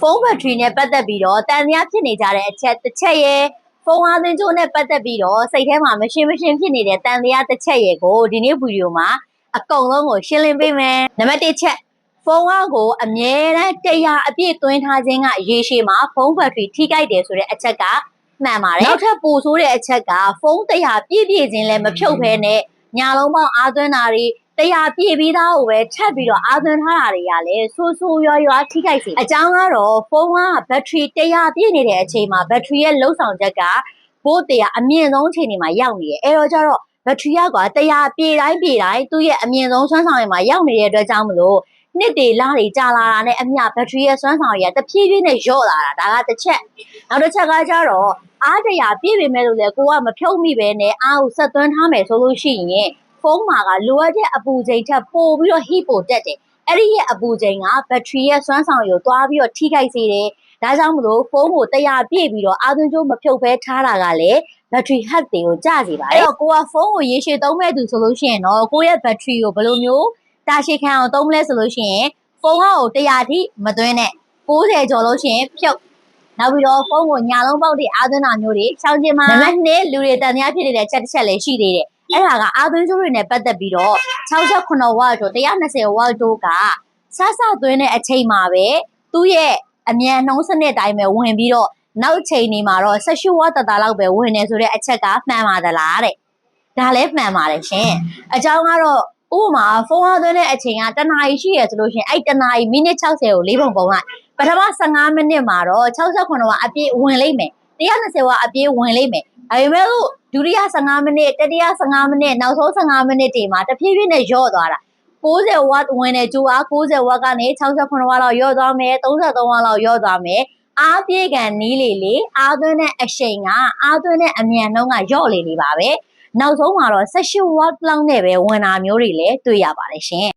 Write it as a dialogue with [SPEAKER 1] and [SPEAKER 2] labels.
[SPEAKER 1] ဖုန်းဘက်ထရီနဲ့ပတ်သက်ပြီးတော့တန်တရားဖြစ်နေကြတဲ့အချက်တစ်ချက်ရဲ့ဖုန်းအားသွင်းကြိုးနဲ့ပတ်သက်ပြီးတော့စိတ်ထဲမှာမရှင်းမရှင်းဖြစ်နေတဲ့တန်တရားတစ်ချက်ရဲ့ကိုဒီနေ့ဗီဒီယိုမှာအကုန်လုံးကိုရှင်းလင်းပေးမယ်နံပါတ်1ချက်ဖုန်းအားကိုအမြဲတမ်းတရားအပြည့်သွင်းထားခြင်းကရေရှည်မှာဖုန်းဘက်ထရီထိခိုက်တယ်ဆိုတဲ့အချက်ကမှန်ပါတယ်နောက်ထပ်ပိုဆိုးတဲ့အချက်ကဖုန်းတရားပြည့်ပြည့်ခြင်းလည်းမဖြုတ်ဘဲနဲ့ညာလုံးပေါင်းအားသွင်းတာတွေ တရားပြည့်ပြီးသားကိုပဲချက်ပြီးတော့အားသွင်းထားတာတွေကလည်းဆိုးဆိုးရွားရွားထိခိုက်စေအကြောင်းကတော့ဖုန်းကဘက်ထရီတရားပြည့်နေတဲ့အချိန်မှာဘက်ထရီရဲ့လုံဆောင်ချက်ကဘို့တရားအမြင့်ဆုံးအချိန်တွေမှာရောက်နေတယ်အဲတော့ကျတော့ဘက်ထရီကကွာတရားပြည့်တိုင်းပြည့်တိုင်းသူ့ရဲ့အမြင့်ဆုံးဆွမ်းဆောင်ရည်မှာရောက်နေတဲ့အတွက်ကြောင့်မလို့နှစ်တွေလတွေကြာလာတာနဲ့အမျှဘက်ထရီရဲ့စွမ်းဆောင်ရည်ကတဖြည်းဖြည်းနဲ့လျော့လာတာဒါကတစ်ချက်နောက်တစ်ချက်ကကျတော့အားတရားပြည့်ပေမဲ့လို့လေကိုကမဖြုတ်မိပဲနဲ့အားကိုဆက်သွင်းထားမယ်ဆိုလို့ရှိရင် ဖုန်းမှာကလိုအပ်တဲ့အပူချိန်ထက်ပိုပြီးတော့ heat ပိုတက်တယ်အဲ့ဒီရဲ့အပူချိန်ကဘက်ထရီရဲ့စွမ်းဆောင်ရည်ကိုတွားပြီးတော့ထိခိုက်စေတယ်ဒါကြောင့်မလို့ဖုန်းကိုတရားပြည့်ပြီးတော့အားသွင်းကြိုးမဖြုတ်ဘဲထားတာကလည်းဘက်ထရီ health တွေကိုကျစေပါတယ်အဲ့တော့ကိုကဖုန်းကိုရေရှည်သုံးမဲ့သူဆိုလို့ရှိရင်တော့ကိုယ့်ရဲ့ဘက်ထရီကိုဘယ်လိုမျိုးတာရှည်ခံအောင်သုံးမလဲဆိုလို့ရှိရင်ဖုန်းကို100ထိမသွင်းနဲ့60ကျော်လို့ရှိရင်ဖြုတ်နောက်ပြီးတော့ဖုန်းကိုညာလုံးပေါက်တွေအားသွင်းတာမျိုးတွေရှောင်ကျင်မှာနံပါတ်2လူတွေတန်တရားဖြစ်နေတဲ့ချက်တစ်ချက်လည်းရှိသေးတယ် အဲ့ဒါကအားသွင်းကြိုးတွေနဲ့ပတ်သက်ပြီးတော့68ဝါတို့120ဝါတို့ကဆဆသွင်းတဲ့အချိန်မှာပဲသူ့ရဲ့အမြန်နှုံးစနစ်တိုင်းပဲဝင်ပြီးတော့နောက်ချိန်နေမှာတော့18ဝါတတလောက်ပဲဝင်နေဆိုတဲ့အချက်ကမှန်ပါသလားတဲ့ဒါလည်းမှန်ပါတယ်ရှင်အကြောင်းကတော့ဥပမာဖုန်းအားသွင်းတဲ့အချိန်ကတနာရီရှိရဆိုလို့ရှိရင်အဲ့တနာရီမိနစ်60ကို၄ပုံပုံလိုက်ပထမ15မိနစ်မှာတော့68ဝါအပြည့်ဝင်လိမ့်မယ်120ဝါအပြည့်ဝင်လိမ့်မယ်ဒါပေမဲ့လို့ ဒုတိယ15မိနစ်တတိယ15မိနစ်နောက်ဆုံး15မိနစ်တွေမှာတဖြည်းဖြည်းနဲ့ညော့သွားတာ60ဝါဝင်တဲ့ဂျိုအား60ဝါကနေ68ဝါလောက်ညော့သွားမယ်33ဝါလောက်ညော့သွားမယ်အားပြေကန်နီးလေလေအားသွင်းတဲ့အရှိန်ကအားသွင်းတဲ့အမြန်နှုန်းကညော့လေလေပါပဲနောက်ဆုံးမှာတော့18ဝါလောက်နဲ့ပဲဝင်တာမျိုးတွေလည်းတွေ့ရပါတယ်ရှင်